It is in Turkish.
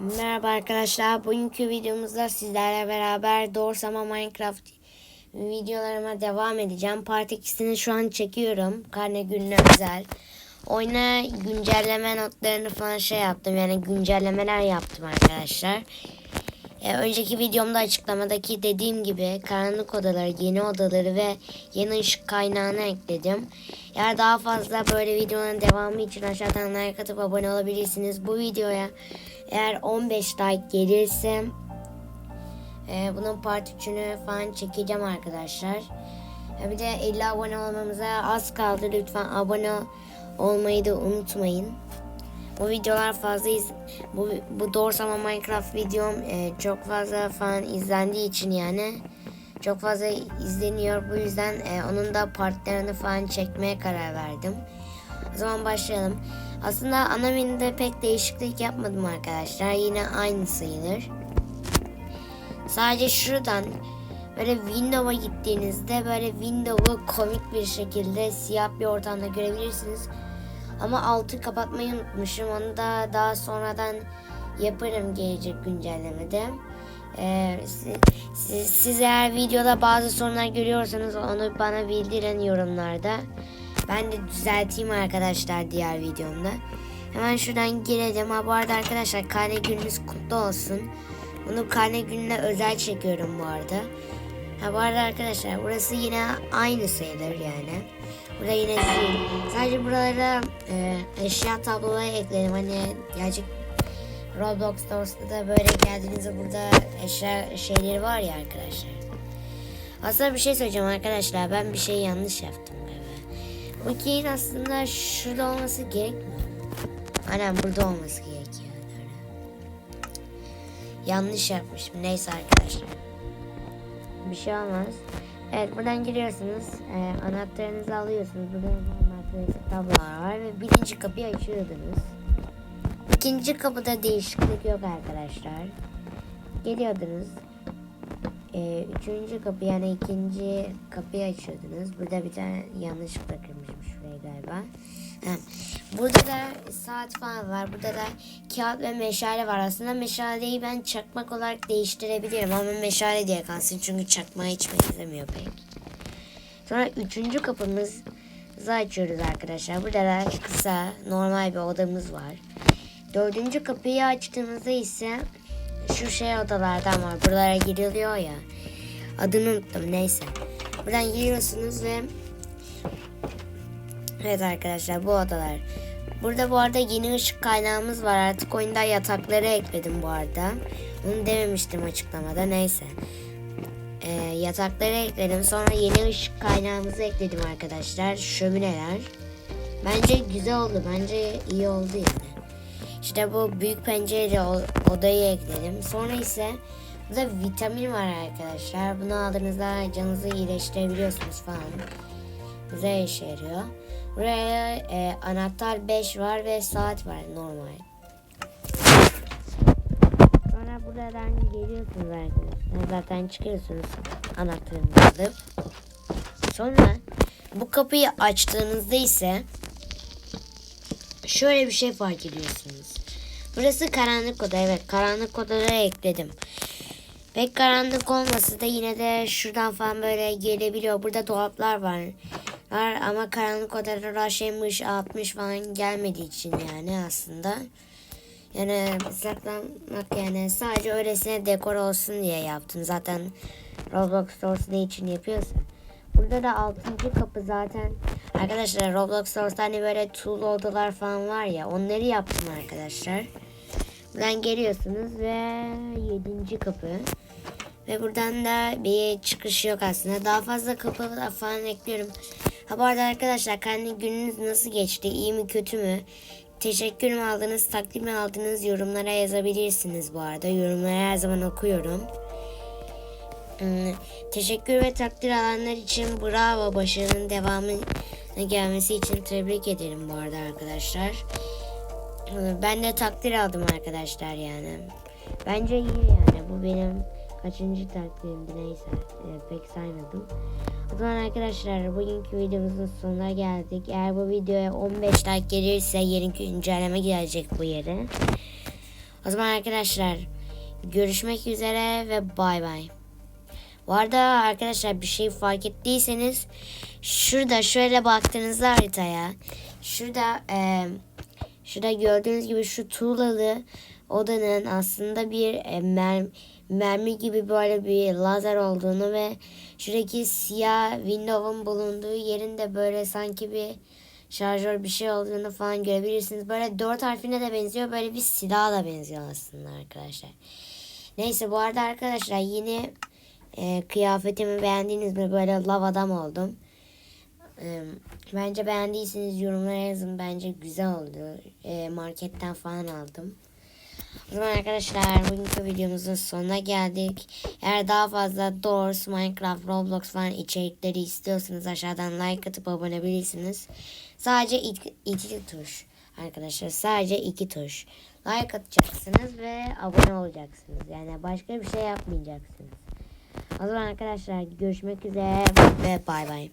Merhaba arkadaşlar. Bugünkü videomuzda sizlerle beraber Doğursama Minecraft videolarıma devam edeceğim. Part 2'sini şu an çekiyorum. Karne gününe özel. Oyuna güncelleme notlarını falan şey yaptım. Yani güncellemeler yaptım arkadaşlar. Ee, önceki videomda açıklamadaki dediğim gibi karanlık odaları, yeni odaları ve yeni ışık kaynağını ekledim. Eğer daha fazla böyle videonun devamı için aşağıdan like atıp abone olabilirsiniz. Bu videoya eğer 15 like gelirse e, bunun part 3'ünü falan çekeceğim arkadaşlar. E, bir de 50 abone olmamıza az kaldı. Lütfen abone olmayı da unutmayın. Bu videolar fazla iz bu bu Doğursama Minecraft videom e, çok fazla falan izlendiği için yani çok fazla izleniyor. Bu yüzden e, onun da partlarını falan çekmeye karar verdim. O zaman başlayalım. Aslında ana menüde pek değişiklik yapmadım arkadaşlar. Yine aynı sayılır. Sadece şuradan böyle Windows'a gittiğinizde böyle Windows'u komik bir şekilde siyah bir ortamda görebilirsiniz. Ama altı kapatmayı unutmuşum. Onu da daha sonradan yaparım gelecek güncellemede. Ee, siz, siz, siz eğer videoda bazı sorunlar görüyorsanız onu bana bildirin yorumlarda. Ben de düzelteyim arkadaşlar diğer videomda. Hemen şuradan girelim. Ha bu arada arkadaşlar karne gününüz kutlu olsun. Bunu karne gününe özel çekiyorum bu arada. Ha bu arada arkadaşlar burası yine aynı sayılır yani. Burada yine zil. Sadece buralara e, eşya tabloları ekledim. Hani gerçek Roblox Stores'ta da böyle geldiğinizde burada eşya şeyleri var ya arkadaşlar. Aslında bir şey söyleyeceğim arkadaşlar. Ben bir şey yanlış yaptım. Bu keyin aslında şurada olması gerekmiyor. Aynen burada olması gerekiyor. Yanlış yapmışım. Neyse arkadaşlar. Bir şey olmaz. Evet buradan giriyorsunuz. Ee, anahtarınızı alıyorsunuz. Burada anahtarınızı tablolar var ve birinci kapıyı açıyordunuz. İkinci kapıda değişiklik yok arkadaşlar. Geliyordunuz. Ee, üçüncü kapı yani ikinci kapıyı açıyordunuz. Burada bir tane yanlışlıkla kırmışım şurayı galiba. Burada da saat falan var. Burada da kağıt ve meşale var. Aslında meşaleyi ben çakmak olarak değiştirebilirim ama meşale diye kalsın çünkü çakmağa hiç benzemiyor pek. Sonra üçüncü kapımızı açıyoruz arkadaşlar. Burada da kısa normal bir odamız var. Dördüncü kapıyı açtığımızda ise şu şey odalardan var. Buralara giriliyor ya. Adını unuttum neyse. Buradan giriyorsunuz ve Evet arkadaşlar bu odalar. Burada bu arada yeni ışık kaynağımız var. Artık oyunda yatakları ekledim bu arada. Onu dememiştim açıklamada. Neyse. Ee, yatakları ekledim. Sonra yeni ışık kaynağımızı ekledim arkadaşlar. Şömineler. Bence güzel oldu. Bence iyi oldu yani. İşte bu büyük pencereli odayı ekledim. Sonra ise burada vitamin var arkadaşlar. Bunu aldığınızda canınızı iyileştirebiliyorsunuz falan. Güzel işe yarıyor. Buraya e, anahtar 5 var ve saat var normal. Sonra buradan geliyorsunuz arkadaşlar. Zaten çıkıyorsunuz anahtarınızı alıp. Sonra bu kapıyı açtığınızda ise şöyle bir şey fark ediyorsunuz. Burası karanlık oda. Evet karanlık odaları ekledim. Pek karanlık olmasa da yine de şuradan falan böyle gelebiliyor. Burada dolaplar var. var ama karanlık odalara şeymiş 60 falan gelmediği için yani aslında. Yani saklanmak yani sadece öylesine dekor olsun diye yaptım. Zaten Roblox Stores ne için yapıyorsa. Burada da 6. kapı zaten. Arkadaşlar Roblox Stores'ta hani böyle tool odalar falan var ya onları yaptım arkadaşlar. Buradan geliyorsunuz ve 7. kapı. Ve buradan da bir çıkış yok aslında. Daha fazla kapı falan ekliyorum. Ha bu arada arkadaşlar kendi gününüz nasıl geçti? İyi mi kötü mü? Teşekkür mü aldınız, takdir mi aldınız yorumlara yazabilirsiniz bu arada. Yorumları her zaman okuyorum. Hmm, Teşekkür ve takdir alanlar için bravo. Başarının devamı gelmesi için tebrik ederim bu arada arkadaşlar. Hmm, Ben de takdir aldım arkadaşlar yani. Bence iyi yani. Bu benim kaçıncı takdirimdi neyse. Ee, pek saymadım. O zaman arkadaşlar bugünkü videomuzun sonuna geldik. Eğer bu videoya 15 like gelirse yeni güncelleme gelecek bu yere. O zaman arkadaşlar görüşmek üzere ve bay bay. Bu arada arkadaşlar bir şey fark ettiyseniz şurada şöyle baktığınızda haritaya şurada e, şurada gördüğünüz gibi şu tuğlalı odanın aslında bir e, mer- mermi gibi böyle bir lazer olduğunu ve şuradaki siyah window'un bulunduğu yerin de böyle sanki bir şarjör bir şey olduğunu falan görebilirsiniz. Böyle dört harfine de benziyor. Böyle bir silaha da benziyor aslında arkadaşlar. Neyse bu arada arkadaşlar yine e, kıyafetimi beğendiniz mi? Böyle lav adam oldum. Bence beğendiyseniz yorumlara yazın. Bence güzel oldu. E, marketten falan aldım. O zaman arkadaşlar bugünkü videomuzun sonuna geldik. Eğer daha fazla Doors, Minecraft, Roblox falan içerikleri istiyorsanız aşağıdan like atıp abone olabilirsiniz. Sadece iki, iki tuş arkadaşlar. Sadece iki tuş. Like atacaksınız ve abone olacaksınız. Yani başka bir şey yapmayacaksınız. O zaman arkadaşlar görüşmek üzere ve bay bay.